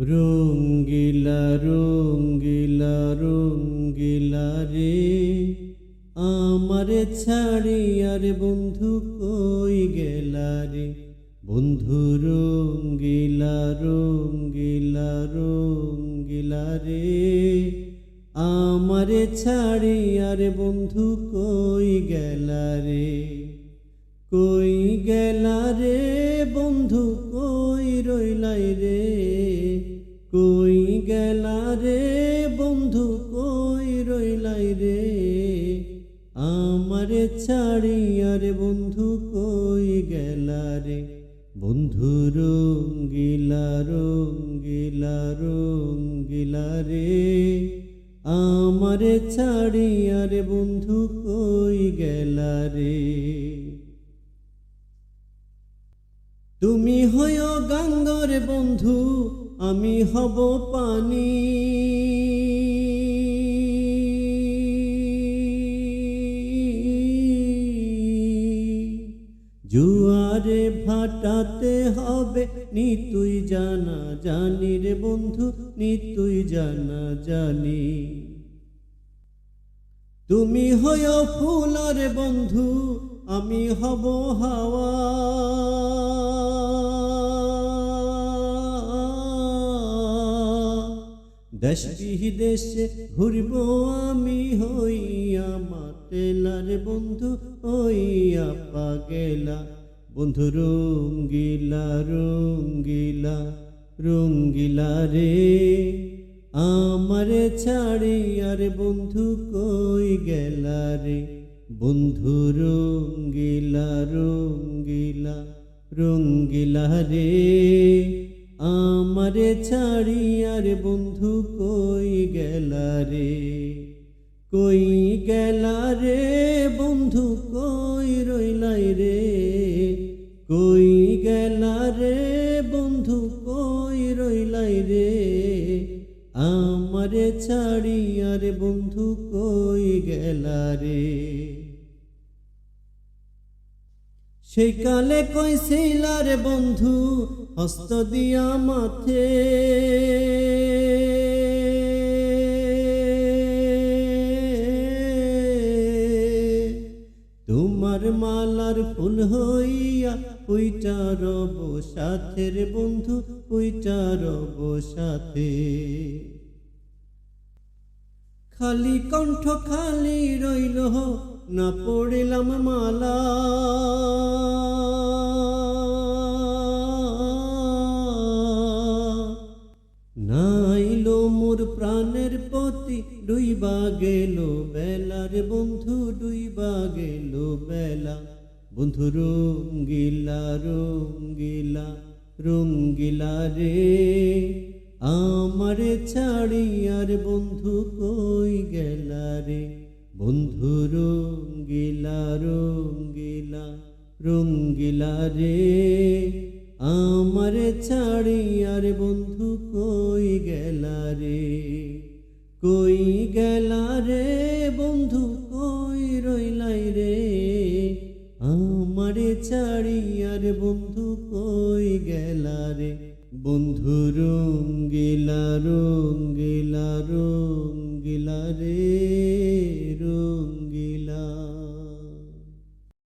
রঙ্গিলা রঙ্গিলা রঙ্গিলা রে। আমারে ছাড়ি আর বন্ধু কই গেলা রে? বন্ধু রঙ্গিলা রঙ্গিলা রঙ্গিলা রে। আমারে ছাড়ি আর বন্ধু কই গেলা রে? কই গেলা রে বন্ধু কই রইলাই রে? আমারে ছাড়ি আর বন্ধু কই গেলা রে? বন্ধু রঙ্গিলা রঙ্গিলা রঙ্গিলা রে। আমারে ছাড়ি আর বন্ধু কই গেলা রে? তুমি হয় গাঙ্গর বন্ধু, আমি হব পানি। জুয়ারে ভাটাতে হবে নি তুই জানা জানি রে বন্ধু নি তুই জানা জানি। তুমি হয় ফুলার বন্ধু, আমি হব হাওয়া। দেশ বিদেশে ঘুরব আমি বন্ধু আপা গেলা। বন্ধু, রঙ্গিলা রঙ্গিলা রঙ্গিলা রে। আমারে ছাড়ি আর বন্ধু কই গেলা রে? বন্ধু, রঙ্গিলা রঙ্গিলা রঙ্গিলা রে। আমারে ছাড়ি আর বন্ধু কই গেলা রে? কই গেলা রে বন্ধু, কই রইলাই রে? কই গেলা রে বন্ধু, কই রইলাই রে? আমারে ছাড়ি আর বন্ধু কই গেলা রে? সেই কালে কইছিলার বন্ধু, হস্ত দিয়া মাথে তোমার মালার ফুল হইয়া ওইটার রব রে বন্ধু ওইটা রব সাথে। খালি কণ্ঠ খালি রইল না পড়িলাম মালা। প্রাণের পতি ডুইবা গেল বেলার বন্ধু ডুইবা গেল বেলা। বন্ধু রঙ্গিলা রঙ্গিলা রঙ্গিলা রে। আমারে ছাড়ি আর বন্ধু কই গেলা রে? বন্ধু রঙ্গিলা রঙ্গিলা রঙ্গিলা রে। আমারে ছাড়ি আর বন্ধু কই গেলা রে? কই গেলা রে বন্ধু, কই রইলাই রে? আমারে আর বন্ধু কই গেলা রে? বন্ধু রঙ্গিলা রঙ্গিলা রঙ্গিলা রে।